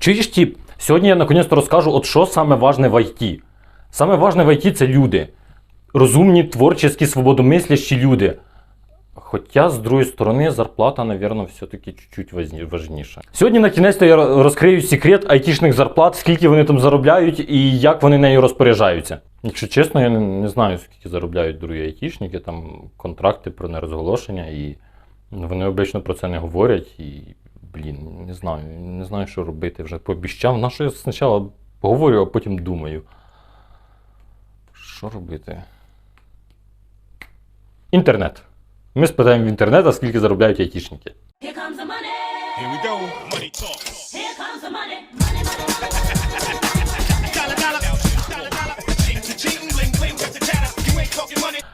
Чуєш, тіп, сьогодні я наконець розкажу, от що саме важне в ІТ. Саме важне в ІТ це люди. Розумні, творчі, свободомислящі люди. Хоча, з другої сторони, зарплата, напевно, все-таки чуть-чуть важніша. Сьогодні на кінець я розкрию секрет айтішних зарплат, скільки вони там заробляють і як вони нею розпоряджаються. Якщо чесно, я не, не знаю, скільки заробляють другі айтішники, там контракти про нерозголошення, і вони обично про це не говорять. І, блін, не знаю, не знаю, що робити. Вже пообіщав. На що я спочатку говорю, а потім думаю. Що робити? Інтернет. Ми спитаємо в інтернета, скільки заробляють айтішники.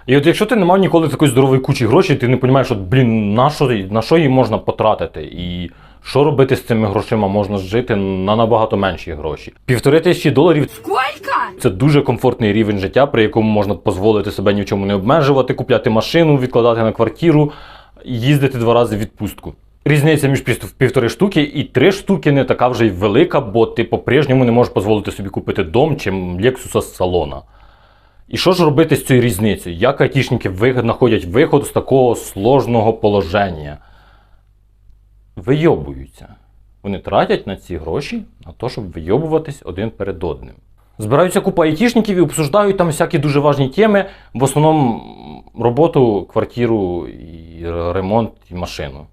І от якщо ти не мав ніколи такої здорової кучі грошей, ти не розумієш, от, блін, на що, на що її можна потратити? І що робити з цими грошима? Можна жити на набагато менші гроші. Півтори тисячі доларів Сколько? це дуже комфортний рівень життя, при якому можна дозволити себе ні в чому не обмежувати, купляти машину, відкладати на квартиру, їздити два рази в відпустку. Різниця між півтори штуки і три штуки не така вже й велика, бо ти по-прежньому не можеш дозволити собі купити дом чи Лексуса з салона. І що ж робити з цією різницею? Як айтішники знаходять виход з такого сложного положення? Вийобуються. Вони тратять на ці гроші на те, щоб вийобуватись один перед одним. Збираються купа айтішників і обсуждають там всякі дуже важні теми, в основному роботу, квартиру, і ремонт і машину.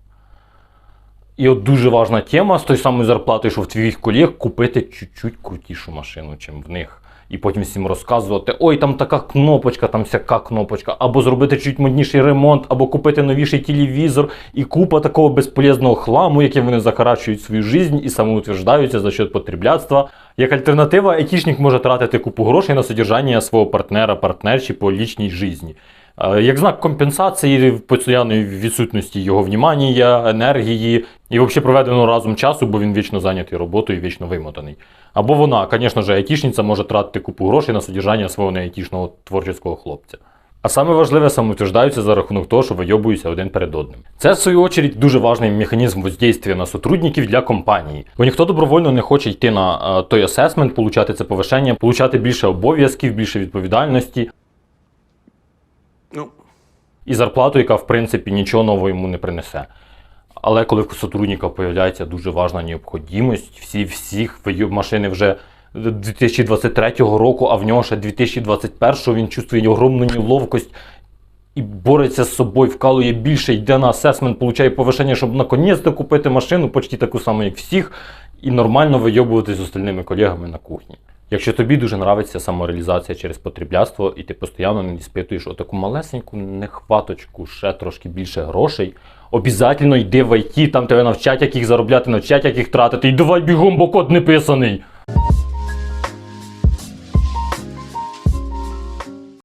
І от дуже важна тема з тою самою зарплатою, що в твоїх колег купити чуть-чуть крутішу машину, чим в них. І потім всім розказувати: ой, там така кнопочка, там всяка кнопочка, або зробити чуть модніший ремонт, або купити новіший телевізор, і купа такого безполезного хламу, яким вони захарачують свою жизнь і самоутверждаються за счет потрібляцтва. Як альтернатива, айтішник може тратити купу грошей на содержання свого партнера, партнерші по лічній житті. Е, Як знак компенсації постійної відсутності його внімання, енергії і взагалі проведеного разом часу, бо він вічно зайнятий роботою і вічно вимотаний. Або вона, звісно ж, айтішниця може тратити купу грошей на содержання свого неайтішного творчого хлопця. А саме важливе самоутверждаються за рахунок того, що вийобуються один перед одним. Це, в свою очередь, дуже важний механізм воздействия на сотрудників для компанії. Бо ніхто добровольно не хоче йти на е, той асесмент, получати це повишення, получати більше обов'язків, більше відповідальності Ну, і зарплату, яка в принципі нічого нового йому не принесе. Але коли в сотрудника з'являється дуже важна необхідність, всі всіх машини вже 2023 року, а в нього ще 2021 він чувствує огромну неловкость і бореться з собою, вкалує більше, йде на асесмент, получає повишення, щоб наконець-то купити машину, почти таку саму, як всіх, і нормально вийобуватись з остальними колегами на кухні. Якщо тобі дуже нравиться самореалізація через потреблятство, і ти постійно не спитуєш отаку малесеньку нехваточку, ще трошки більше грошей, обязательно йди в IT, там тебе навчать, як їх заробляти, навчать, як їх тратити, і давай бігом, бо код не писаний.